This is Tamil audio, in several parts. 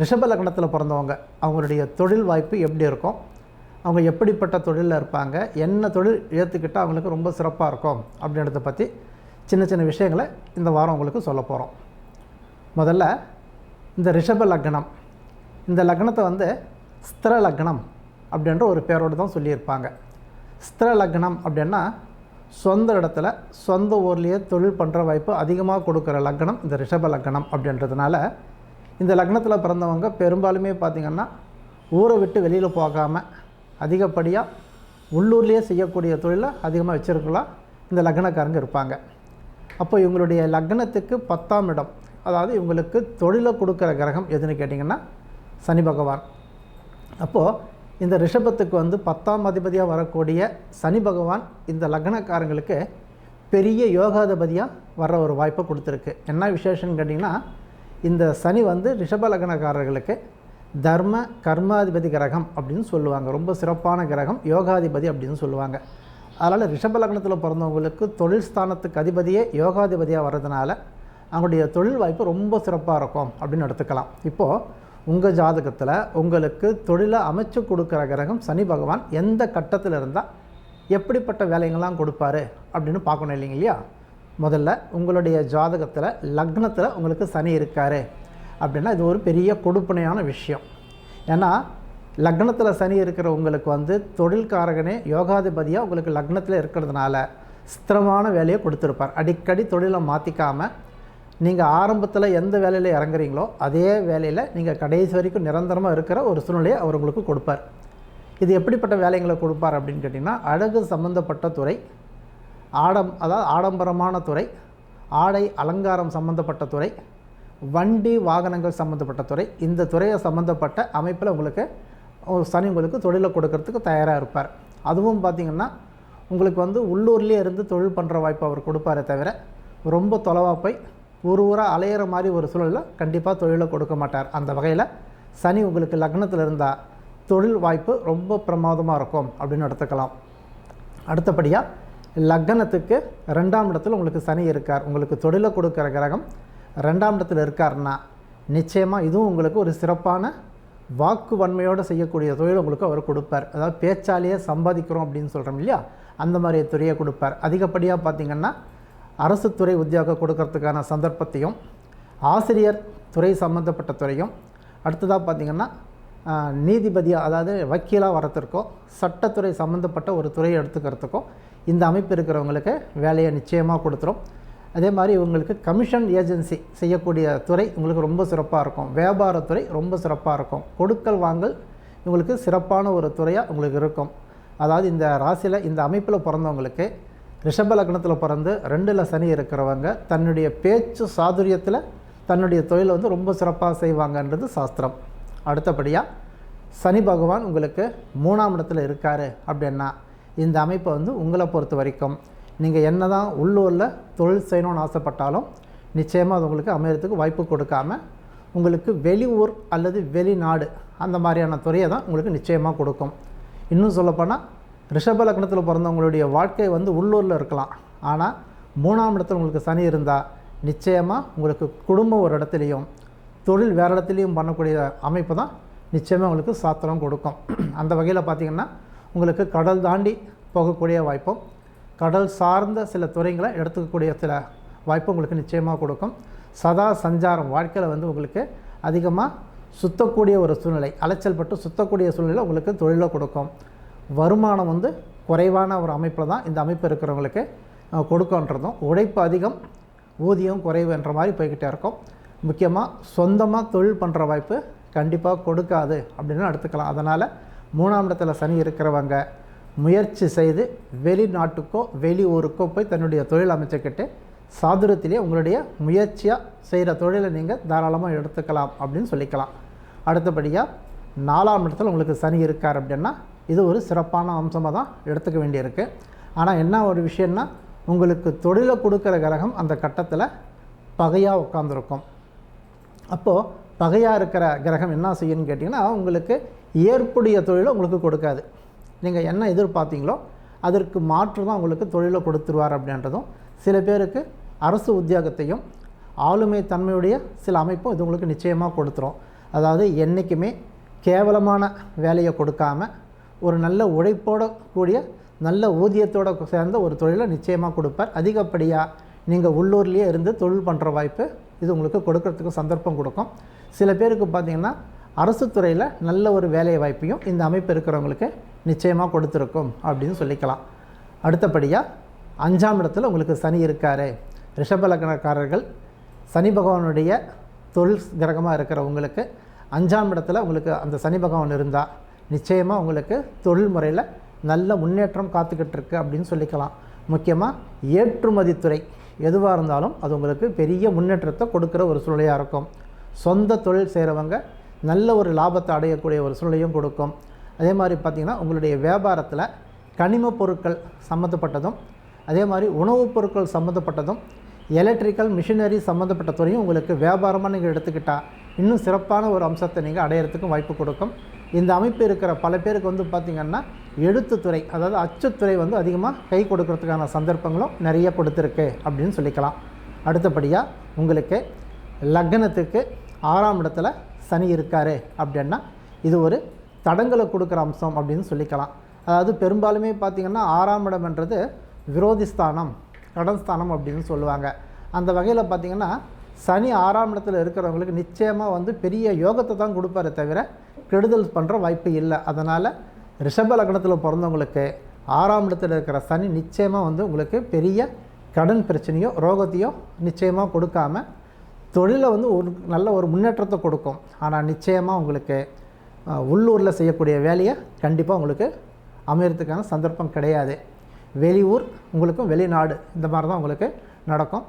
ரிஷப லக்னத்தில் பிறந்தவங்க அவங்களுடைய தொழில் வாய்ப்பு எப்படி இருக்கும்? அவங்க எப்படிப்பட்ட தொழிலில் இருப்பாங்க? என்ன தொழில் ஏற்றுக்கிட்டால் அவங்களுக்கு ரொம்ப சிறப்பாக இருக்கும்? அப்படின்றத பற்றி சின்ன சின்ன விஷயங்களை இந்த வாரம் உங்களுக்கு சொல்ல போகிறோம் முதல்ல இந்த ரிஷப லக்னம் இந்த லக்னத்தை வந்து ஸ்திர லக்னம் அப்படின்ற ஒரு பேரோடு தான் சொல்லியிருப்பாங்க. ஸ்திர லக்னம் அப்படின்னா சொந்த இடத்துல சொந்த ஊர்லேயே தொழில் பண்ணுற வாய்ப்பு அதிகமாக கொடுக்குற லக்னம் இந்த ரிஷப லக்னம் அப்படின்றதுனால இந்த லக்னத்தில் பிறந்தவங்க பெரும்பாலுமே பார்த்திங்கன்னா ஊரை விட்டு வெளியில் போகாமல் அதிகப்படியாக உள்ளூர்லேயே செய்யக்கூடிய தொழிலை அதிகமாக வச்சுருக்கலாம் இந்த லக்னக்காரங்க இருப்பாங்க. அப்போ இவங்களுடைய லக்னத்துக்கு பத்தாம் இடம் அதாவது இவங்களுக்கு தொழிலை கொடுக்குற கிரகம் எதுன்னு கேட்டிங்கன்னா சனி பகவான். அப்போது இந்த ரிஷபத்துக்கு வந்து பத்தாம் அதிபதியாக வரக்கூடிய சனி பகவான் இந்த லக்னக்காரங்களுக்கு பெரிய யோகாதிபதியாக வர்ற ஒரு வாய்ப்பை கொடுத்துருக்கு. என்ன விசேஷம்னு கேட்டிங்கன்னா இந்த சனி வந்து ரிஷபலக்னக்காரர்களுக்கு தர்ம கர்மாதிபதி கிரகம் அப்படின்னு சொல்லுவாங்க. ரொம்ப சிறப்பான கிரகம் யோகாதிபதி அப்படின்னு சொல்லுவாங்க. அதனால் ரிஷபலக்னத்தில் பிறந்தவங்களுக்கு தொழில் ஸ்தானத்துக்கு அதிபதியே யோகாதிபதியாக வர்றதுனால அவங்களுடைய தொழில் வாய்ப்பு ரொம்ப சிறப்பாக இருக்கும் அப்படின்னு எடுத்துக்கலாம். இப்போது உங்கள் ஜாதகத்தில் உங்களுக்கு தொழிலை அமைச்சு கொடுக்குற கிரகம் சனி பகவான் எந்த கட்டத்தில் இருந்தால் எப்படிப்பட்ட வேலைங்கள்லாம் கொடுப்பாரு அப்படின்னு பார்க்கணும் இல்லைங்க இல்லையா? முதல்ல உங்களுடைய ஜாதகத்தில் லக்னத்தில் உங்களுக்கு சனி இருக்கார். அப்படின்னா இது ஒரு பெரிய கொடுப்பனையான விஷயம். ஏன்னா லக்னத்தில் சனி இருக்கிற உங்களுக்கு வந்து தொழில்காரகனே யோகாதிபதியாக உங்களுக்கு லக்னத்தில் இருக்கிறதுனால ஸ்திரமான வேலையை கொடுத்துருப்பார். அடிக்கடி தொழிலை மாற்றிக்காமல் நீங்கள் ஆரம்பத்தில் எந்த வேலையில் இறங்குறீங்களோ அதே வேலையில் நீங்கள் கடைசி வரைக்கும் நிரந்தரமாக இருக்கிற ஒரு சூழ்நிலையை அவர் உங்களுக்கு கொடுப்பார். இது எப்படிப்பட்ட வேலைங்களை கொடுப்பார் அப்படின்னு கேட்டிங்கன்னா அழகு சம்மந்தப்பட்ட துறை ஆடம் அதாவது ஆடம்பரமான துறை ஆடை அலங்காரம் சம்மந்தப்பட்ட துறை வண்டி வாகனங்கள் சம்மந்தப்பட்ட துறை இந்த துறையை சம்மந்தப்பட்ட அமைப்பில் உங்களுக்கு சனி உங்களுக்கு தொழிலை கொடுக்கறதுக்கு தயாராக இருப்பார். அதுவும் பார்த்திங்கன்னா உங்களுக்கு வந்து உள்ளூர்லேயே இருந்து தொழில் பண்ணுற வாய்ப்பு அவர் கொடுப்பாரே தவிர ரொம்ப தொலைவாக போய் ஒரு ஊராக அலையிற மாதிரி ஒரு சூழலில் கண்டிப்பாக தொழிலை கொடுக்க மாட்டார். அந்த வகையில் சனி உங்களுக்கு லக்னத்தில் இருந்தால் தொழில் வாய்ப்பு ரொம்ப பிரமாதமாக இருக்கும் அப்படின்னு எடுத்துக்கலாம். அடுத்தபடியாக லக்னத்துக்கு ரெண்டாம் இடத்துல உங்களுக்கு சனி இருக்கார். உங்களுக்கு தொழிலை கொடுக்குற கிரகம் ரெண்டாம் இடத்துல இருக்காருன்னா நிச்சயமாக இதுவும் உங்களுக்கு ஒரு சிறப்பான வாக்கு வன்மையோடு செய்யக்கூடிய தொழில் உங்களுக்கு அவர் கொடுப்பார். அதாவது பேச்சாலேயே சம்பாதிக்கிறோம் அப்படின்னு சொல்கிறோம் இல்லையா? அந்த மாதிரி துறையை கொடுப்பார். அதிகப்படியாக பார்த்திங்கன்னா அரசு துறை உத்தியோகம் கொடுக்கறதுக்கான சந்தர்ப்பத்தையும் ஆசிரியர் துறை சம்மந்தப்பட்ட துறையும் அடுத்ததாக பார்த்திங்கன்னா நீதிபதியாக அதாவது வக்கீலாக வரத்திற்கோ சட்டத்துறை சம்மந்தப்பட்ட ஒரு துறையை எடுத்துக்கிறதுக்கோ இந்த அமைப்பு இருக்கிறவங்களுக்கு வேலையை நிச்சயமாக கொடுத்துரும். அதே மாதிரி இவங்களுக்கு கமிஷன் ஏஜென்சி செய்யக்கூடிய துறை உங்களுக்கு ரொம்ப சிறப்பாக இருக்கும். வியாபாரத்துறை ரொம்ப சிறப்பாக இருக்கும். கொடுக்கல் வாங்கல் இவங்களுக்கு சிறப்பான ஒரு துறையாக உங்களுக்கு இருக்கும். அதாவது இந்த ராசியில் இந்த அமைப்பில் பிறந்தவங்களுக்கு ரிஷப லக்னத்தில் பிறந்து ரெண்டில் சனி இருக்கிறவங்க தன்னுடைய பேச்சு சாதுரியத்தில் தன்னுடைய தொழிலை வந்து ரொம்ப சிறப்பாக செய்வாங்கன்றது சாஸ்திரம். அடுத்தபடியாக சனி பகவான் உங்களுக்கு மூணாம் இடத்துல இருக்கார் அப்படின்னா இந்த அமைப்பை வந்து உங்களை பொறுத்த வரைக்கும். நீங்கள் என்ன தான் உள்ளூரில் தொழில் செய்யணும்னு ஆசைப்பட்டாலும் நிச்சயமாக அது உங்களுக்கு அமையறதுக்கு வாய்ப்பு கொடுக்காம உங்களுக்கு வெளியூர் அல்லது வெளிநாடு அந்த மாதிரியான துறையை தான் உங்களுக்கு நிச்சயமாக கொடுக்கும். இன்னும் சொல்லப்போனால் ரிஷப லக்னத்தில் பிறந்தவங்களுடைய வாழ்க்கை வந்து உள்ளூரில் இருக்கலாம். ஆனால் மூணாம் இடத்துல உங்களுக்கு சனி இருந்தால் நிச்சயமாக உங்களுக்கு குடும்பம் ஒரு இடத்துலையும் தொழில் வேறு இடத்துலையும் பண்ணக்கூடிய அமைப்பு தான் நிச்சயமாக உங்களுக்கு சாத்திரம் கொடுக்கும். அந்த வகையில் பார்த்திங்கன்னா உங்களுக்கு கடல் தாண்டி போகக்கூடிய வாய்ப்பும் கடல் சார்ந்த சில துறைகளை எடுத்துக்கக்கூடிய சில வாய்ப்பு உங்களுக்கு நிச்சயமாக கொடுக்கும். சதா சஞ்சாரம் வாழ்க்கையில் வந்து உங்களுக்கு அதிகமாக சுத்தக்கூடிய ஒரு சூழ்நிலை அலைச்சல் பட்டு சுத்தக்கூடிய சூழ்நிலை உங்களுக்கு தொழிலை கொடுக்கும். வருமானம் வந்து குறைவான ஒரு அமைப்பில் தான் இந்த அமைப்பு இருக்கிறவங்களுக்கு கொடுக்கன்றதும் உழைப்பு அதிகம் ஊதியம் குறைவு என்ற மாதிரி போய்கிட்டே இருக்கும். முக்கியமாக சொந்தமாக தொழில் பண்ணுற வாய்ப்பு கண்டிப்பாக கொடுக்காது அப்படின்னு எடுத்துக்கலாம். அதனால் மூணாம் இடத்துல சனி இருக்கிறவங்க முயற்சி செய்து வெளிநாட்டுக்கோ வெளி ஊருக்கோ போய் தன்னுடைய தொழில் அமைச்சுக்கிட்டு சாதுரத்திலே உங்களுடைய முயற்சியாக செய்கிற தொழிலை நீங்கள் தாராளமாக எடுத்துக்கலாம் அப்படின்னு சொல்லிக்கலாம். அடுத்தபடியாக நாலாம் இடத்துல உங்களுக்கு சனி இருக்கார் அப்படின்னா இது ஒரு சிறப்பான அம்சமாக தான் எடுத்துக்க வேண்டியிருக்கு. ஆனால் என்ன ஒரு விஷயம்னா உங்களுக்கு தொழிலை கொடுக்குற கிரகம் அந்த கட்டத்தில் பகையாக உட்காந்துருக்கும் அப்போது பகையாக இருக்கிற கிரகம் என்ன செய்யும்னு கேட்டிங்கன்னா உங்களுக்கு ஏற்புடைய தொழிலை உங்களுக்கு கொடுக்காது. நீங்கள் என்ன எதிர்பார்த்தீங்களோ அதற்கு மாற்று தான் உங்களுக்கு தொழிலை கொடுத்துருவார் அப்படின்றதும் சில பேருக்கு அரசு உத்தியோகத்தையும் ஆளுமை தன்மையுடைய சில அமைப்பும் இது உங்களுக்கு நிச்சயமாக கொடுத்துரும். அதாவது என்றைக்குமே கேவலமான வேலையை கொடுக்காம ஒரு நல்ல உழைப்போட கூடிய நல்ல ஊதியத்தோடு சேர்ந்த ஒரு தொழிலை நிச்சயமாக கொடுப்பார். அதிகப்படியாக நீங்கள் உள்ளூர்லேயே இருந்து தொழில் பண்ணுற வாய்ப்பு இது உங்களுக்கு கொடுக்கறதுக்கு சந்தர்ப்பம் கொடுக்கும். சில பேருக்கு பார்த்திங்கன்னா அரசு துறையில் நல்ல ஒரு வேலை வாய்ப்பையும் இந்த அமைப்பு இருக்கிறவங்களுக்கு நிச்சயமாக கொடுத்துருக்கும் அப்படின்னு சொல்லிக்கலாம். அடுத்தபடியாக அஞ்சாம் இடத்துல உங்களுக்கு சனி இருக்கார். ரிஷபலக்கணக்காரர்கள் சனி பகவானுடைய தொழில் கிரகமாக இருக்கிற உங்களுக்கு அஞ்சாம் இடத்துல உங்களுக்கு அந்த சனி பகவான் இருந்தால் நிச்சயமாக உங்களுக்கு தொழில் முறையில் நல்ல முன்னேற்றம் காத்துக்கிட்டு இருக்கு அப்படின்னு சொல்லிக்கலாம். முக்கியமாக ஏற்றுமதி துறை. எதுவாக இருந்தாலும் அது உங்களுக்கு பெரிய முன்னேற்றத்தை கொடுக்குற ஒரு சூழ்நிலையாக இருக்கும். சொந்த தொழில் செய்கிறவங்க நல்ல ஒரு லாபத்தை அடையக்கூடிய ஒரு சூழ்நிலையும் கொடுக்கும். அதே மாதிரி பார்த்திங்கன்னா உங்களுடைய வியாபாரத்தில் கனிம பொருட்கள் சம்மந்தப்பட்டதும் அதே மாதிரி உணவுப் பொருட்கள் சம்மந்தப்பட்டதும் எலக்ட்ரிக்கல் மிஷினரி சம்மந்தப்பட்ட துறையும் உங்களுக்கு வியாபாரமாக நீங்கள் எடுத்துக்கிட்டால் இன்னும் சிறப்பான ஒரு அம்சத்தை நீங்கள் அடையிறதுக்கும் வாய்ப்பு கொடுக்கும். இந்த அமைப்பு இருக்கிற பல பேருக்கு வந்து பார்த்திங்கன்னா எழுத்துத்துறை அதாவது அச்சுத்துறை வந்து அதிகமாக கை கொடுக்கறதுக்கான சந்தர்ப்பங்களும் நிறைய கொடுத்துருக்கு அப்படின்னு சொல்லிக்கலாம். அடுத்தபடியாக உங்களுக்கு லக்னத்துக்கு ஆறாம் இடத்துல சனி இருக்கார் அப்படின்னா இது ஒரு தடங்களை கொடுக்குற அம்சம் அப்படின்னு சொல்லிக்கலாம். அதாவது பெரும்பாலுமே பார்த்திங்கன்னா ஆறாம் இடம்ன்றது விரோதி ஸ்தானம் கடன் ஸ்தானம் அப்படின்னு சொல்லுவாங்க. அந்த வகையில் பார்த்திங்கன்னா சனி ஆறாம் இடத்துல இருக்கிறவங்களுக்கு நிச்சயமாக வந்து பெரிய யோகத்தை தான் கொடுப்பாரே தவிர கெடுதல் பண்ணுற வாய்ப்பு இல்லை. அதனால் ரிஷப லக்னத்தில் பிறந்தவங்களுக்கு ஆறாம் இடத்துல இருக்கிற சனி நிச்சயமாக வந்து உங்களுக்கு பெரிய கடன் பிரச்சனையோ ரோகத்தையோ நிச்சயமாக கொடுக்காம தொழிலை வந்து ஒரு நல்ல ஒரு முன்னேற்றத்தை கொடுக்கும். ஆனால் நிச்சயமாக உங்களுக்கு உள்ளூரில் செய்யக்கூடிய வேலையை கண்டிப்பாக உங்களுக்கு அமையறதுக்கான சந்தர்ப்பம் கிடையாது. வெளியூர் உங்களுக்கும் வெளிநாடு இந்த மாதிரி தான் உங்களுக்கு நடக்கும்.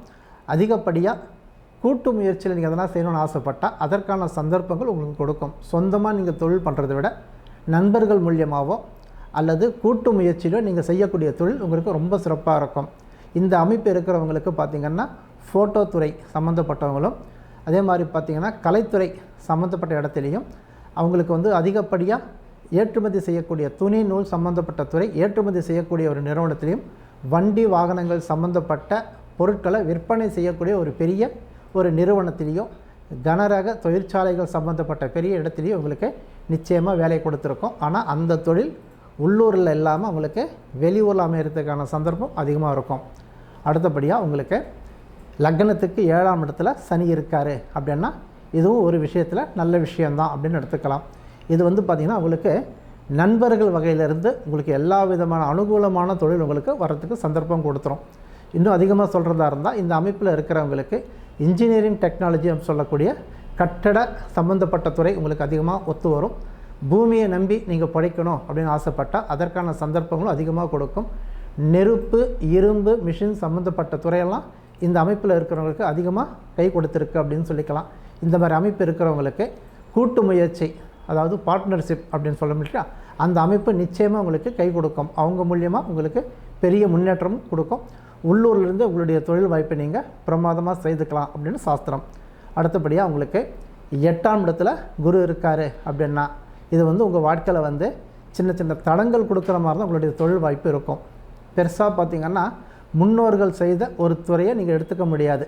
அதிகப்படியாக கூட்டு முயற்சியில் நீங்கள் அதெல்லாம் செய்யணும்னு ஆசைப்பட்டால் அதற்கான சந்தர்ப்பங்கள் உங்களுக்கு கொடுக்கும். சொந்தமாக நீங்கள் தொழில் பண்ணுறதை விட நண்பர்கள் மூலியமாகவோ அல்லது கூட்டு முயற்சியிலோ நீங்கள் செய்யக்கூடிய தொழில் உங்களுக்கு ரொம்ப சிறப்பாக இருக்கும். இந்த அமைப்பு இருக்கிறவங்களுக்கு பார்த்திங்கன்னா ஃபோட்டோ துறை சம்மந்தப்பட்டவங்களும் அதே மாதிரி பார்த்திங்கன்னா கலைத்துறை சம்மந்தப்பட்ட இடத்துலையும் அவங்களுக்கு வந்து அதிகப்படியாக ஏற்றுமதி செய்யக்கூடிய துணி நூல் சம்மந்தப்பட்ட துறை ஏற்றுமதி செய்யக்கூடிய ஒரு நிறுவனத்திலையும் வண்டி வாகனங்கள் சம்மந்தப்பட்ட பொருட்களை விற்பனை செய்யக்கூடிய ஒரு பெரிய ஒரு நிறுவனத்திலையும் கனரக தொழிற்சாலைகள் சம்மந்தப்பட்ட பெரிய இடத்துலையும் உங்களுக்கு நிச்சயமாக வேலை கொடுத்துருக்கோம். ஆனால் அந்த தொழில் உள்ளூரில் இல்லாமல் உங்களுக்கு வெளியூரில் அமையறதுக்கான சந்தர்ப்பம் அதிகமாக இருக்கும். அடுத்தபடியாக உங்களுக்கு லக்னத்துக்கு ஏழாம் இடத்துல சனி இருக்கார் அப்படின்னா இதுவும் ஒரு விஷயத்தில் நல்ல விஷயந்தான் அப்படின்னு எடுத்துக்கலாம். இது வந்து பார்த்திங்கன்னா உங்களுக்கு நண்பர்கள் வகையிலிருந்து உங்களுக்கு எல்லா விதமான அனுகூலமான தொழில் உங்களுக்கு வர்றதுக்கு சந்தர்ப்பம் கொடுத்துரும். இன்னும் அதிகமாக சொல்கிறதா இருந்தால் இந்த அமைப்பில் இருக்கிறவங்களுக்கு இன்ஜினியரிங் டெக்னாலஜி அப்படின்னு சொல்லக்கூடிய கட்டட சம்மந்தப்பட்ட துறை உங்களுக்கு அதிகமாக ஒத்து வரும். பூமியை நம்பி நீங்கள் படைக்கணும் அப்படின்னு ஆசைப்பட்டால் அதற்கான சந்தர்ப்பங்களும் அதிகமாக கொடுக்கும். நெருப்பு இரும்பு மிஷின் சம்மந்தப்பட்ட துறையெல்லாம் இந்த அமைப்பில் இருக்கிறவங்களுக்கு அதிகமாக கை கொடுத்துருக்கு அப்படின்னு சொல்லிக்கலாம். இந்த மாதிரி அமைப்பு இருக்கிறவங்களுக்கு கூட்டு முயற்சி அதாவது பார்ட்னர்ஷிப் அப்படின்னு சொல்ல முடியா அந்த அமைப்பு நிச்சயமாக உங்களுக்கு கை கொடுக்கும். அவங்க மூலியமாக உங்களுக்கு பெரிய முன்னேற்றம் கொடுக்கும். உள்ளூர்லேருந்து உங்களுடைய தொழில் வாய்ப்பை நீங்கள் பிரமாதமாக செய்துக்கலாம் அப்படின்னு சாஸ்திரம். அடுத்தபடியாக உங்களுக்கு எட்டாம் இடத்துல குரு இருக்கார் அப்படின்னா இது வந்து உங்கள் வாழ்க்கையில் வந்து சின்ன சின்ன தடங்கள் கொடுக்குற மாதிரி தான் உங்களுடைய தொழில் வாய்ப்பு இருக்கும். பெருசாக பார்த்தீங்கன்னா முன்னோர்கள் செய்த ஒரு துறையை நீங்கள் எடுத்துக்க முடியாது.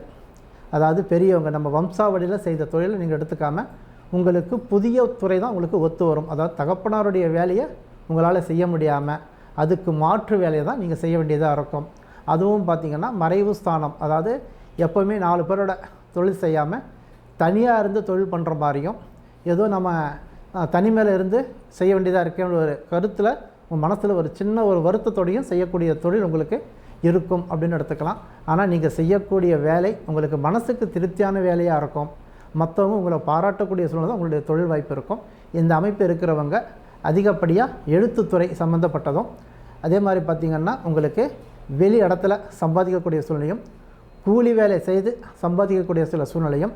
அதாவது பெரியவங்க நம்ம வம்சாவளியில் செய்த தொழிலை நீங்கள் எடுத்துக்காமல் உங்களுக்கு புதிய துறை தான் உங்களுக்கு ஒத்து வரும். அதாவது தகப்பனாருடைய வேலையை உங்களால் செய்ய முடியாமல் அதுக்கு மாற்று வேலையை தான் நீங்கள் செய்ய வேண்டியதாக இருக்கும். அதுவும் பார்த்திங்கன்னா மறைவு ஸ்தானம். அதாவது எப்போவுமே நாலு பேரோட தொழில் செய்யாமல் தனியாக இருந்து தொழில் பண்ணுற மாதிரியும் ஏதோ நம்ம தனிமையில் இருந்து செய்ய வேண்டியதாக இருக்கேன்னு ஒரு கருத்தில் உங்கள் மனசில் ஒரு சின்ன ஒரு வருத்தத்தோடையும் செய்யக்கூடிய தொழில் உங்களுக்கு இருக்கும் அப்படின்னு எடுத்துக்கலாம். ஆனால் நீங்கள் செய்யக்கூடிய வேலை உங்களுக்கு மனசுக்கு திருப்தியான வேலையாக இருக்கும். மற்றவங்க உங்களை பாராட்டக்கூடிய சூழ்நிலை தான் உங்களுடைய தொழில் வாய்ப்பு இருக்கும். இந்த அமைப்பு இருக்கிறவங்க அதிகப்படியாக எழுத்துத்துறை சம்மந்தப்பட்டதும் அதே மாதிரி பார்த்திங்கன்னா உங்களுக்கு வெளி இடத்துல சம்பாதிக்கக்கூடிய சூழ்நிலையும் கூலி வேலை செய்து சம்பாதிக்கக்கூடிய சில சூழ்நிலையும்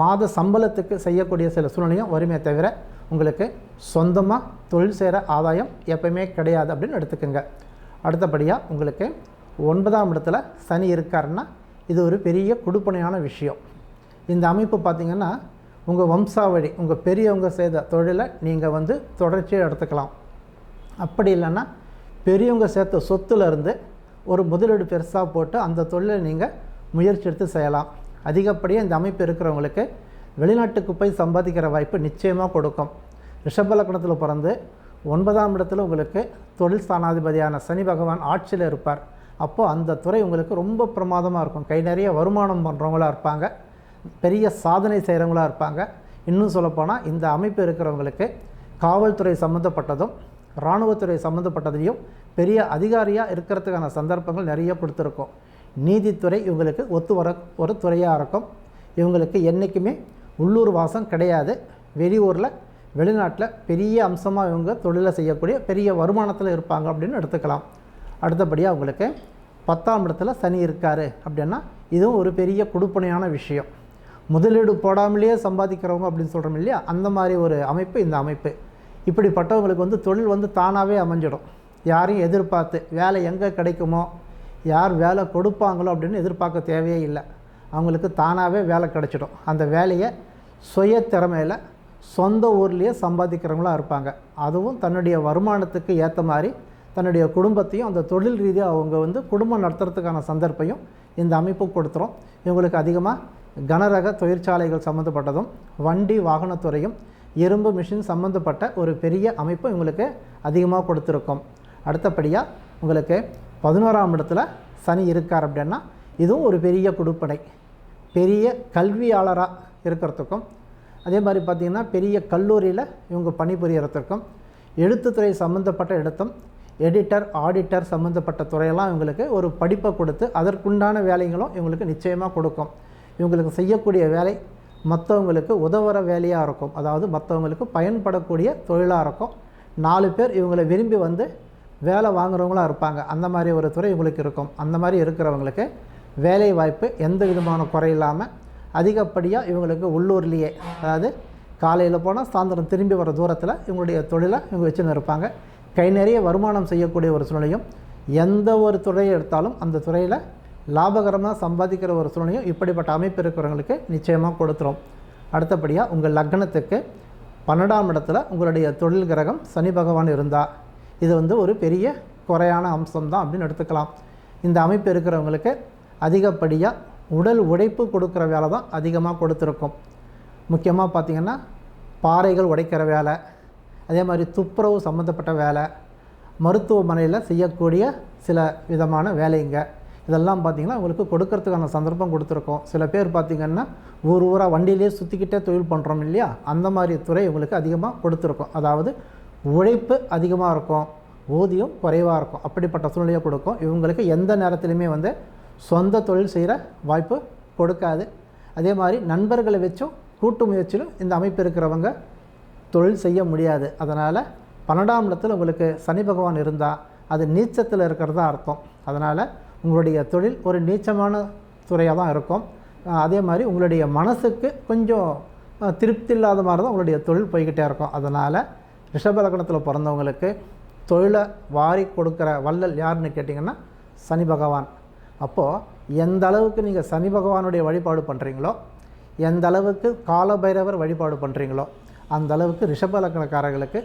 மாத சம்பளத்துக்கு செய்யக்கூடிய சில சூழ்நிலையும் வருமே தவிர உங்களுக்கு சொந்தமாக தொழில் செய்கிற ஆதாயம் எப்பயுமே கிடையாது அப்படின்னு எடுத்துக்கோங்க. அடுத்தபடியாக உங்களுக்கு ஒன்பதாம் இடத்துல சனி இருக்காருன்னா இது ஒரு பெரிய கொடுப்பனையான விஷயம். இந்த அமைப்பு பார்த்திங்கன்னா உங்கள் வம்சாவழி உங்கள் பெரியவங்க செய்த தொழிலை நீங்கள் வந்து தொடர்ச்சியாக எடுத்துக்கலாம். அப்படி இல்லைன்னா பெரியவங்க சேர்த்த சொத்துலேருந்து ஒரு முதலீடு பெருசாக போட்டு அந்த தொழிலை நீங்கள் முயற்சி எடுத்து செய்யலாம். அதிகப்படியாக இந்த அமைப்பு இருக்கிறவங்களுக்கு வெளிநாட்டுக்கு போய் சம்பாதிக்கிற வாய்ப்பு நிச்சயமாக கொடுக்கும். ரிஷப லக்னத்தில் பிறந்து ஒன்பதாம் இடத்துல உங்களுக்கு தொழில் ஸ்தானாதிபதியான சனி பகவான் ஆட்சியில் இருப்பார். அப்போது அந்த துறை உங்களுக்கு ரொம்ப பிரமாதமாக இருக்கும். கை நிறைய வருமானம் பண்ணுறவங்களா இருப்பாங்க. பெரிய சாதனை செய்கிறவங்களா இருப்பாங்க. இன்னும் சொல்லப்போனால் இந்த அமைப்பு இருக்கிறவங்களுக்கு காவல்துறை சம்மந்தப்பட்டதும் இராணுவத்துறை சம்மந்தப்பட்டதையும் பெரிய அதிகாரியாக இருக்கிறதுக்கான சந்தர்ப்பங்கள் நிறைய கொடுத்துருக்கோம். நீதித்துறை இவங்களுக்கு ஒத்து வர ஒரு துறையாக இருக்கும். இவங்களுக்கு என்றைக்குமே உள்ளூர் வாசம் கிடையாது. வெளியூரில் வெளிநாட்டில் பெரிய அம்சமாக இவங்க தொழிலை செய்யக்கூடிய பெரிய வருமானத்தில் இருப்பாங்க அப்படின்னு எடுத்துக்கலாம். அடுத்தபடியாக அவங்களுக்கு பத்தாம் இடத்துல சனி இருக்கார் அப்படின்னா இதுவும் ஒரு பெரிய கொடுப்பனையான விஷயம். முதலீடு போடாமலேயே சம்பாதிக்கிறவங்க அப்படின்னு சொல்கிறோம் இல்லையா? அந்த மாதிரி ஒரு அமைப்பு இந்த அமைப்பு. இப்படிப்பட்டவங்களுக்கு வந்து தொழில் வந்து தானாகவே அமைஞ்சிடும். யாரையும் எதிர்பார்த்து வேலை எங்கே கிடைக்குமோ யார் வேலை கொடுப்பாங்களோ அப்படின்னு எதிர்பார்க்க தேவையே இல்லை. அவங்களுக்கு தானாகவே வேலை கிடைச்சிடும். அந்த வேலையை சுய திறமையில் சொந்த ஊர்லேயே சம்பாதிக்கிறவங்களா இருப்பாங்க. அதுவும் தன்னுடைய வருமானத்துக்கு ஏற்ற மாதிரி தன்னுடைய குடும்பத்தையும் அந்த தொழில் ரீதியாக அவங்க வந்து குடும்பம் நடத்துறதுக்கான சந்தர்ப்பையும் இந்த அமைப்பு கொடுத்துரும். இவங்களுக்கு அதிகமாக கனரக தொழிற்சாலைகள் சம்மந்தப்பட்டதும் வண்டி வாகனத்துறையும் இரும்பு மிஷின் சம்மந்தப்பட்ட ஒரு பெரிய அமைப்பு இவங்களுக்கு அதிகமாக கொடுத்துருக்கோம். அடுத்தபடியாக உங்களுக்கு பதினோராம் இடத்துல சனி இருக்கார் அப்படின்னா இதுவும் ஒரு பெரிய குடுப்படை. பெரிய கல்வியாளராக இருக்கிறதுக்கும் அதே மாதிரி பார்த்திங்கன்னா பெரிய கல்லூரியில் இவங்க பணிபுரியறதுக்கும் எழுத்துத்துறை சம்மந்தப்பட்ட இடத்தும் எடிட்டர் ஆடிட்டர் சம்மந்தப்பட்ட துறையெல்லாம் இவங்களுக்கு ஒரு படிப்பை கொடுத்து அதற்குண்டான வேலைகளும் இவங்களுக்கு நிச்சயமாக கொடுக்கும். இவங்களுக்கு செய்யக்கூடிய வேலை மற்றவங்களுக்கு உதவுற வேலையாக இருக்கும். அதாவது மற்றவங்களுக்கு பயன்படக்கூடிய தொழிலாக இருக்கும். நாலு பேர் இவங்களை விரும்பி வந்து வேலை வாங்குறவங்களாக இருப்பாங்க. அந்த மாதிரி ஒரு துறை இவங்களுக்கு இருக்கும். அந்த மாதிரி இருக்கிறவங்களுக்கு வேலை வாய்ப்பு எந்த விதமான குறை இல்லாமல் அதிகப்படியாக இவங்களுக்கு உள்ளூர்லேயே அதாவது காலையில் போனால் சாயந்தரம் திரும்பி வர தூரத்தில் இவங்களுடைய தொழிலை இவங்க வச்சுன்னு இருப்பாங்க. கை நிறைய வருமானம் செய்யக்கூடிய ஒரு சூழ்நிலையும் எந்த ஒரு துறையை எடுத்தாலும் அந்த துறையில் லாபகரமாக சம்பாதிக்கிற ஒரு சூழ்நிலையும் இப்படிப்பட்ட அமைப்பு இருக்கிறவங்களுக்கு நிச்சயமாக கொடுத்துரும். அடுத்தபடியாக உங்கள் லக்னத்துக்கு பன்னெண்டாம் இடத்துல உங்களுடைய தொழில் கிரகம் சனி பகவான் இருந்தால் இது வந்து ஒரு பெரிய குறையான அம்சம் தான் அப்படின்னு எடுத்துக்கலாம். இந்த அமைப்பு இருக்கிறவங்களுக்கு அதிகப்படியாக உடல் உழைப்பு கொடுக்குற வேலை தான் அதிகமாக கொடுத்துருக்கும். முக்கியமாக பார்த்திங்கன்னா பாறைகள் உடைக்கிற வேலை அதே மாதிரி துப்புரவு சம்மந்தப்பட்ட வேலை மருத்துவமனையில் செய்யக்கூடிய சில விதமான வேலைங்க. இதெல்லாம் பார்த்திங்கன்னா உங்களுக்கு கொடுக்கறதுக்கான சந்தர்ப்பம் கொடுத்துருக்கோம். சில பேர் பார்த்திங்கன்னா ஊர் ஊராக வண்டியிலே சுற்றிக்கிட்டே தொழில் பண்ணுறோம் இல்லையா? அந்த மாதிரி துறை உங்களுக்கு அதிகமாக கொடுத்துருக்கோம். அதாவது உழைப்பு அதிகமாக இருக்கும் ஊதியம் குறைவாக இருக்கும். அப்படிப்பட்ட சூழ்நிலையை கொடுக்கும். இவங்களுக்கு எந்த நேரத்துலையுமே வந்து சொந்த தொழில் செய்கிற வாய்ப்பு கொடுக்காது. அதே மாதிரி நண்பர்களை வச்சும் கூட்டு முயற்சியிலும் இந்த அமைப்பு இருக்கிறவங்க தொழில் செய்ய முடியாது. அதனால் பன்னெண்டாம் இடத்தில் உங்களுக்கு சனி பகவான் இருந்தால் அது நீச்சத்தில் இருக்கிறதா அர்த்தம். அதனால் உங்களுடைய தொழில் ஒரு நீச்சமான துறையாக தான் இருக்கும். அதே மாதிரி உங்களுடைய மனசுக்கு கொஞ்சம் திருப்தி இல்லாத மாதிரி தான் உங்களுடைய தொழில் போய்கிட்டே இருக்கும். அதனால் ரிஷபலக்கணத்தில் பிறந்தவங்களுக்கு தொழிலை வாரி கொடுக்குற வள்ளல் யாருன்னு கேட்டிங்கன்னா சனி பகவான். அப்போது எந்த அளவுக்கு நீங்கள் சனி பகவானுடைய வழிபாடு பண்ணுறீங்களோ எந்த அளவுக்கு காலபைரவர் வழிபாடு பண்ணுறீங்களோ அந்த அளவுக்கு ரிஷபலக்கணக்காரர்களுக்கு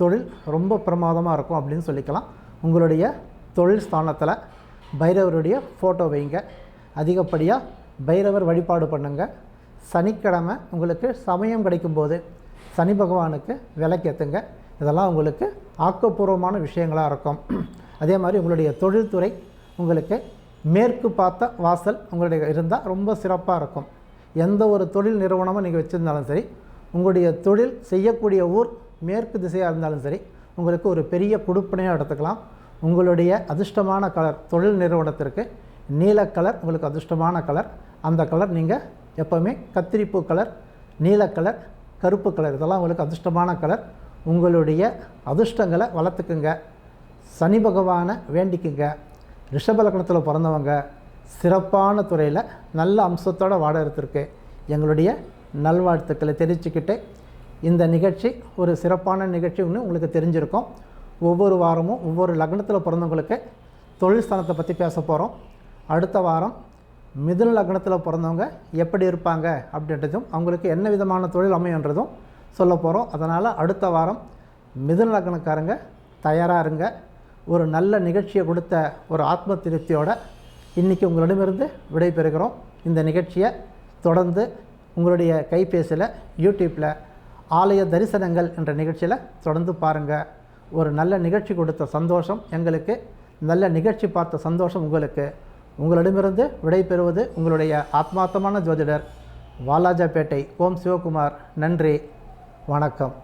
தொழில் ரொம்ப பிரமாதமாக இருக்கும் அப்படின்னு சொல்லிக்கலாம். உங்களுடைய தொழில் ஸ்தானத்தில் பைரவருடைய ஃபோட்டோ வைங்க. அதிகப்படியாக பைரவர் வழிபாடு பண்ணுங்கள் சனிக்கிழமை உங்களுக்கு சமயம் கிடைக்கும்போது சனி பகவானுக்கு விளக்கேற்றுங்க இதெல்லாம் உங்களுக்கு ஆக்கப்பூர்வமான விஷயங்களாக இருக்கும். அதே மாதிரி உங்களுடைய தொழில்துறை உங்களுக்கு மேற்கு பார்த்த வாசல் உங்களுடைய இருந்தால் ரொம்ப சிறப்பாக இருக்கும். எந்த ஒரு தொழில் நிறுவனமும் நீங்கள் வச்சுருந்தாலும் சரி உங்களுடைய தொழில் செய்யக்கூடிய ஊர் மேற்கு திசையாக இருந்தாலும் சரி உங்களுக்கு ஒரு பெரிய கொடுப்பனையாக எடுத்துக்கலாம். உங்களுடைய அதிர்ஷ்டமான கலர் தொழில் நிறுவனத்திற்கு நீல கலர் உங்களுக்கு அதிர்ஷ்டமான கலர். அந்த கலர் நீங்கள் எப்போவுமே கத்திரிப்பூ கலர் நீல கலர் கருப்பு கலர் இதெல்லாம் உங்களுக்கு அதிர்ஷ்டமான கலர் உங்களுடைய அதிர்ஷ்டங்களை வளர்த்துக்குங்க. சனி பகவானை வேண்டிக்குங்க. ரிஷபலக்கணத்தில் பிறந்தவங்க சிறப்பான துறையில் நல்ல அம்சத்தோடு வாடகத்திற்கு எங்களுடைய நல்வாழ்த்துக்களை தெரிஞ்சுக்கிட்டு இந்த நிகழ்ச்சி ஒரு சிறப்பான நிகழ்ச்சின்னு உங்களுக்கு தெரிஞ்சிருக்கும். ஒவ்வொரு வாரமும் ஒவ்வொரு லக்னத்தில் பிறந்தவங்களுக்கு தொழில் ஸ்தானத்தை பற்றி பேச போகிறோம் அடுத்த வாரம் மிதுன லக்னத்தில் பிறந்தவங்க எப்படி இருப்பாங்க அப்படின்றதும் அவங்களுக்கு என்ன விதமான தொழில் அமையன்றதும் சொல்ல போகிறோம் அதனால் அடுத்த வாரம் மிதுன லக்னக்காரங்க தயாராக இருங்க. ஒரு நல்ல நிகழ்ச்சியை கொடுத்த ஒரு ஆத்ம திருப்தியோட இன்றைக்கி உங்களிடமிருந்து விடைபெறுகிறோம். இந்த நிகழ்ச்சியை தொடர்ந்து உங்களுடைய கைபேசியில் யூடியூப்பில் ஆலய தரிசனங்கள் என்ற நிகழ்ச்சியில் தொடர்ந்து பாருங்கள் ஒரு நல்ல நிகழ்ச்சி கொடுத்த சந்தோஷம் எங்களுக்கு நல்ல நிகழ்ச்சி பார்த்த சந்தோஷம் உங்களுக்கு. உங்களிடமிருந்து விடைபெறுவது உங்களுடைய ஆத்மார்த்தமான ஜோதிடர் வாலாஜாபேட்டை ஓம் சிவகுமார். நன்றி. வணக்கம்.